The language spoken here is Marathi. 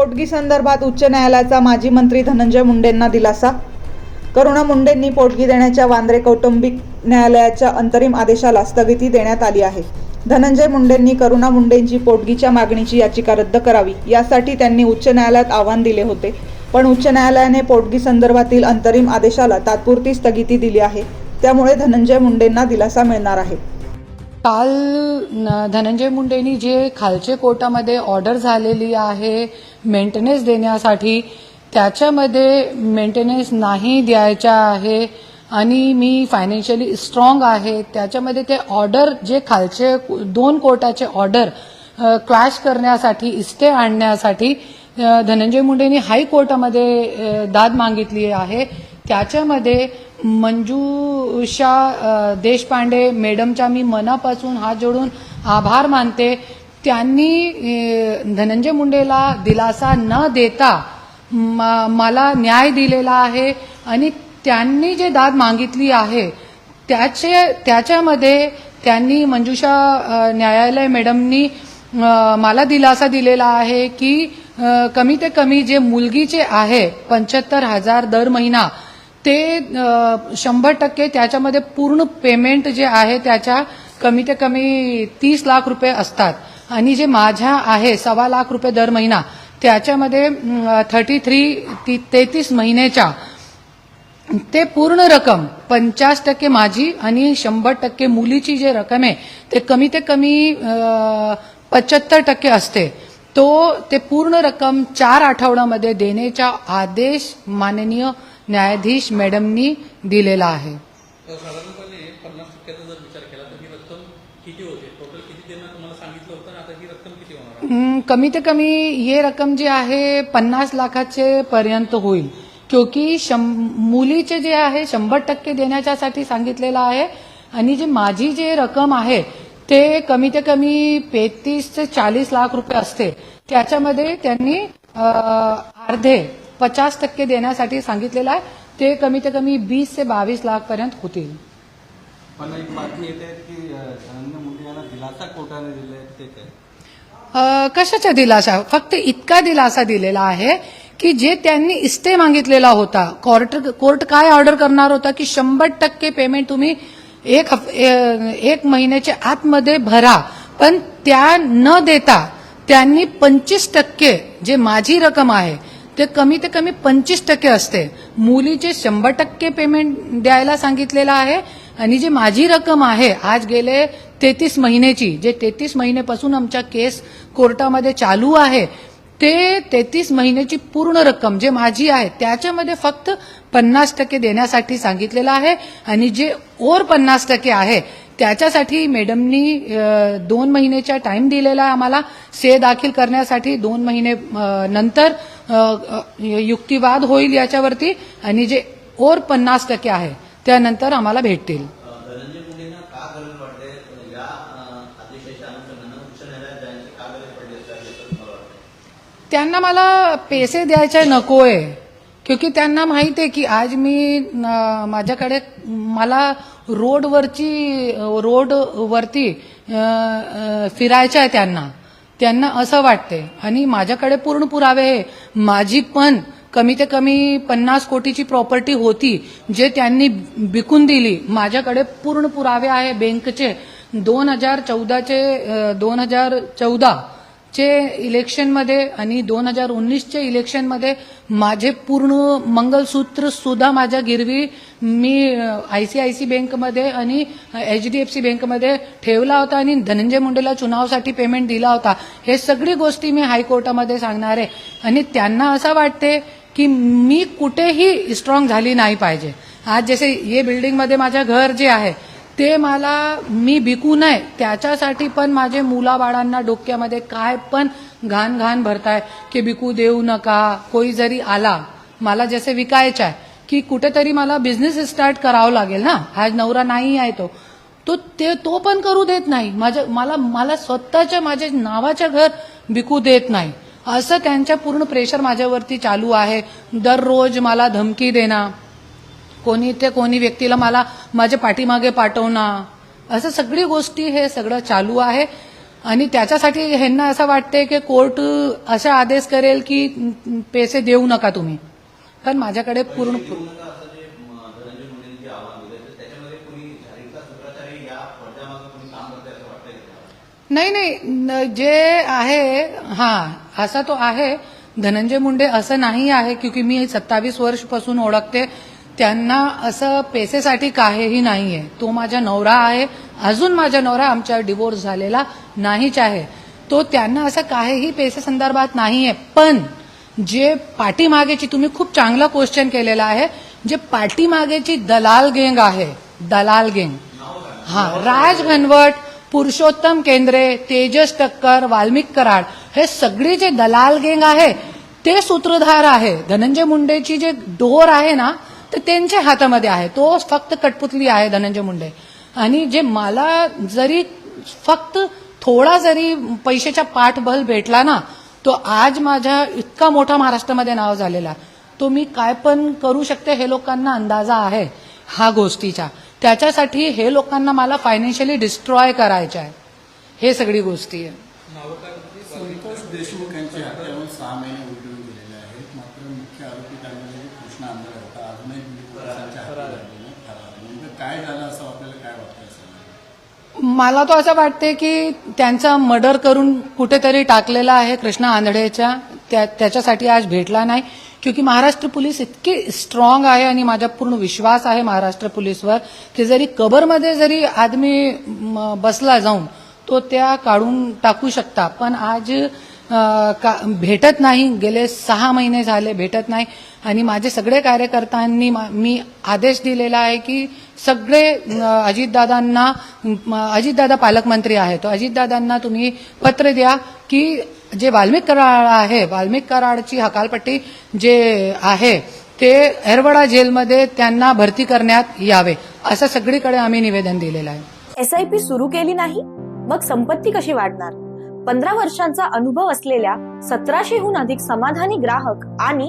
पोटगी संदर्भात उच्च न्यायालयाचा माजी मंत्री धनंजय मुंडेंना दिलासा. करुणा मुंडेंनी पोटगी देण्याच्या वांद्रे कौटुंबिक न्यायालयाच्या अंतरिम आदेशाला स्थगिती देण्यात आली आहे. धनंजय मुंडेंनी करुणा मुंडेंची पोटगीच्या मागणीची याचिका रद्द करावी यासाठी त्यांनी उच्च न्यायालयात आव्हान दिले होते. पण उच्च न्यायालयाने पोटगी संदर्भातील अंतरिम आदेशाला तात्पुरती स्थगिती दिली आहे. त्यामुळे धनंजय मुंडेंना दिलासा मिळणार आहे. काल धनंजय मुंडेंनी जे खालचे कोर्टामध्ये ऑर्डर झालेली आहे मेंटेनन्स देण्यासाठी त्याच्यामध्ये मेंटेनन्स नाही द्यायचा आहे आणि मी फायनान्शियली स्ट्रॉंग आहे त्याच्यामध्ये ते ऑर्डर जे खालचे दोन कोर्टाचे ऑर्डर क्लॅश करण्यासाठी इस्टे आणण्यासाठी धनंजय मुंडेंनी हायकोर्टामध्ये कोर्टामध्ये दाद मागितली आहे. त्याच्यामध्ये मंजूषा देशपांडे मॅडमच्या मी मनापासून हात जोडून आभार मानते. त्यांनी धनंजय मुंडेला दिलासा न देता मला न्याय दिलेला आहे आणि त्यांनी जे दाद मागितली आहे त्याचे त्याच्यामध्ये त्यांनी मंजुषा न्यायालय मॅडमनी मला दिलासा दिलेला आहे की कमी ते कमी जे मुलगीचे आहे पंच्याहत्तर हजार दर महिना ते शंभर टक्के त्याच्यामध्ये पूर्ण पेमेंट जे आहे त्याच्या कमी ते कमी तीस लाख रुपये असतात. आणि जे माझ्या आहे सव्वा लाख रुपये दर महिना त्याच्यामध्ये थर्टी थ्री तेहतीस महिन्याच्या ते पूर्ण रक्कम पंचास टक्के माझी आणि शंभर टक्के मुलीची जे रक्कम आहे ते कमी ते कमी पंच्याहत्तर टक्के असते. तो ते पूर्ण रक्कम चार आठवड्यामध्ये देण्याचा आदेश माननीय न्यायाधीश मॅडमनी दिलेला आहे? हम्म, कमी हे रक्कम जी आहे पन्नास लाखाचे पर्यंत होईल. क्योंकि मुलीचे जे आहे शंभर टक्के देण्याच्यासाठी सांगितलेलं आहे. आणि जे माझी जे रक्कम आहे ते कमी ते कमी तेहतीस ते चाळीस लाख रुपये असते. त्याच्यामध्ये त्यांनी अर्धे पचास टक्के देण्यासाठी सांगितलेलं आहे. ते कमी ते कमी वीस ते बावीस लाख पर्यंत होतील. पण एक बातमी येते की अ, धनंजय मुंडे यांना दिलासा कोर्टाने दिलाय ते काय? अ, कशाचा दिलासा? फक्त इतका दिलासा दिलेला आहे की जे त्यांनी इस्टे मागितलेला होता. कोर्ट कोर्ट काय ऑर्डर करणार होता की शंभर टक्के पेमेंट तुम्ही एक एक महिन्याच्या आतमध्ये भरा. पण त्या न देता त्यांनी पंचवीस टक्के जे माझी रक्कम आहे ते कमी ते कमी पंचवीस टक्के असते. मुलीचे शंभर टक्के पेमेंट द्यायला सांगितलेलं आहे आणि जी माझी रक्कम आहे आज गेले तेहतीस महिन्याची जे तेहतीस महिन्यापासून आमच्या केस कोर्टामध्ये चालू आहे ते तेहतीस महिन्याची पूर्ण रक्कम जे माझी आहे त्याच्यामध्ये फक्त पन्नास टक्के देण्यासाठी सांगितलेलं आहे आणि जे ओर पन्नास टक्के आहे त्याच्यासाठी मॅडमनी दोन महिन्याचा टाइम दिलेला आहे आम्हाला से दाखल करण्यासाठी दोन महिने नंतर युक्तिवाद होईल याच्यावरती आणि जे ओर पन्नास टक्के आहे त्यानंतर आम्हाला भेटतील. त्यांना मला पैसे द्यायचे नकोय क्योंकि त्यांना माहीत आहे की आज मी माझ्याकडे मला रोडवरची रोडवरती फिरायचं आहे त्यांना. त्यांना असं वाटते. आणि माझ्याकडे पूर्ण पुरावे आहे माझी पण कमी ते कमी पन्नास कोटीची प्रॉपर्टी होती जे त्यांनी विकून दिली. माझ्याकडे पूर्ण पुरावे आहे बँकचे. दोन हजार चौदाचे दोन हजार चौदा चे इलेक्शनमध्ये आणि दोन हजार उन्नीसच्या इलेक्शनमध्ये माझे पूर्ण मंगलसूत्र सुद्धा माझ्या गिरवी मी आय सी आय सी बँकमध्ये आणि एच डी एफ सी बँकमध्ये ठेवला होता आणि धनंजय मुंडेला चुनावसाठी पेमेंट दिला होता. हे सगळी गोष्टी मी हायकोर्टामध्ये सांगणार आहे. आणि त्यांना असं वाटते की मी कुठेही स्ट्रॉंग झाली नाही पाहिजे. आज जसे ये बिल्डिंगमध्ये माझं घर जे आहे ते मला मी बिकू नये त्याच्यासाठी पण माझे मुलाबाळांना डोक्यामध्ये काय पण घाण घाण भरताय की बिकू देऊ नका कोई जरी आला मला जसे विकायचं आहे की कुठेतरी मला बिझनेस स्टार्ट करावं लागेल ना? आज नवरा नाही आहे तो. तो ते तो पण करू देत नाही. माझ्या मला मला स्वतःच्या माझ्या नावाच्या घर विकू देत नाही. असं त्यांच्या पूर्ण प्रेशर माझ्यावरती चालू आहे. दररोज मला धमकी देणं. कोणी ते कोणी व्यक्तीला मला माझ्या पाठीमागे पाठवणं. असं सगळी गोष्टी हे सगळं चालू आहे. आणि त्याच्यासाठी ह्यांना असं वाटते की कोर्ट असा आदेश करेल की पैसे देऊ नका तुम्ही. पण माझ्याकडे पूर्ण देऊ नका असं जे म, धनंजय मुंडेंनी जे आव्हान दिलं तर त्याच्यामध्ये कुणी झारीतला सूत्रधारी या पडद्यामागे कुणी काम करते असं वाटतंय का? तुम्हाला? नाही. नाही जे आहे हा असा तो आहे. धनंजय मुंडे असं नाही आहे क्योंकि मी सत्तावीस वर्षपासून ओळखते. त्यांना असं पैसेसाठी काहीही नाही आहे तो माझा नवरा आहे. अजून माझा नवरा आमच्या डिवोर्स झालेला नाहीच आहे. तो त्यांना असं काहीही पैसे संदर्भात नाही आहे पण जे पाठीमागेची तुम्ही खूप चांगला क्वेश्चन केलेला आहे. जे पाठीमागेची दलाल गेंग आहे. दलाल गेंग. हा राज घनवट पुरुषोत्तम केंद्रे तेजस टक्कर वाल्मिक कराड हे सगळी जे दलाल गेंग आहे ते सूत्रधार आहे. धनंजय मुंडेची जे डोर आहे ना तर त्यांच्या हातामध्ये आहे. तो फक्त कटपुतली आहे धनंजय मुंडे. आणि जे मला जरी फक्त थोडा जरी पैशाचा पाठबल भेटला ना तो आज माझ्या इतका मोठा महाराष्ट्रामध्ये नाव झालेला. तो मी काय पण करू शकते हे लोकांना अंदाजा आहे हा गोष्टीचा. त्याच्यासाठी हे लोकांना मला फायनान्शियली डिस्ट्रॉय करायचं आहे हे सगळी गोष्टी आहे संतोष देशमुख यांच्या हत्येहून सहा महिने उलटून गेलेले आहेत मात्र मुख्य आरोपी त्यामध्ये कृष्णा आंधळे होता अजूनही दिलीप पोलिसांच्या हाती लागले नाही फरार आहे. नेमकं काय झालं असं आपल्याला काय वाटतं मला तो असं वाटते की त्यांचा मर्डर करून कुठेतरी टाकलेला आहे कृष्णा आंधळेच्या. त्या त्याच्यासाठी आज भेटला नाही. क्योंकि महाराष्ट्र पोलीस इतकी स्ट्रॉंग आहे आणि माझा पूर्ण विश्वास आहे महाराष्ट्र पोलीसवर की जरी कबरमध्ये जरी आदमी बसला जाऊन तो त्या काढून टाकू शकता. पण आज का भेटत नाही. गेले सहा महिने झाले भेटत नाही. आणि माझे सगळे कार्यकर्त्यांनी मा- मी आदेश दिलेला आहे की सगळे अजितदादांना अजितदादा पालकमंत्री आहे तो अजितदादांना तुम्ही पत्र द्या की जे वाल्मिक कराड आहे वाल्मिक कराडची हकालपट्टी जे आहे ते एरवडा जेलमध्ये त्यांना भरती करण्यात यावे असं सगळीकडे आम्ही निवेदन दिलेलं आहे. एसआयपी सुरू केली नाही मग संपत्ती कशी वाढणार? पंधरा वर्षांचा अनुभव असलेल्या सतराशेहून अधिक समाधानी ग्राहक आणि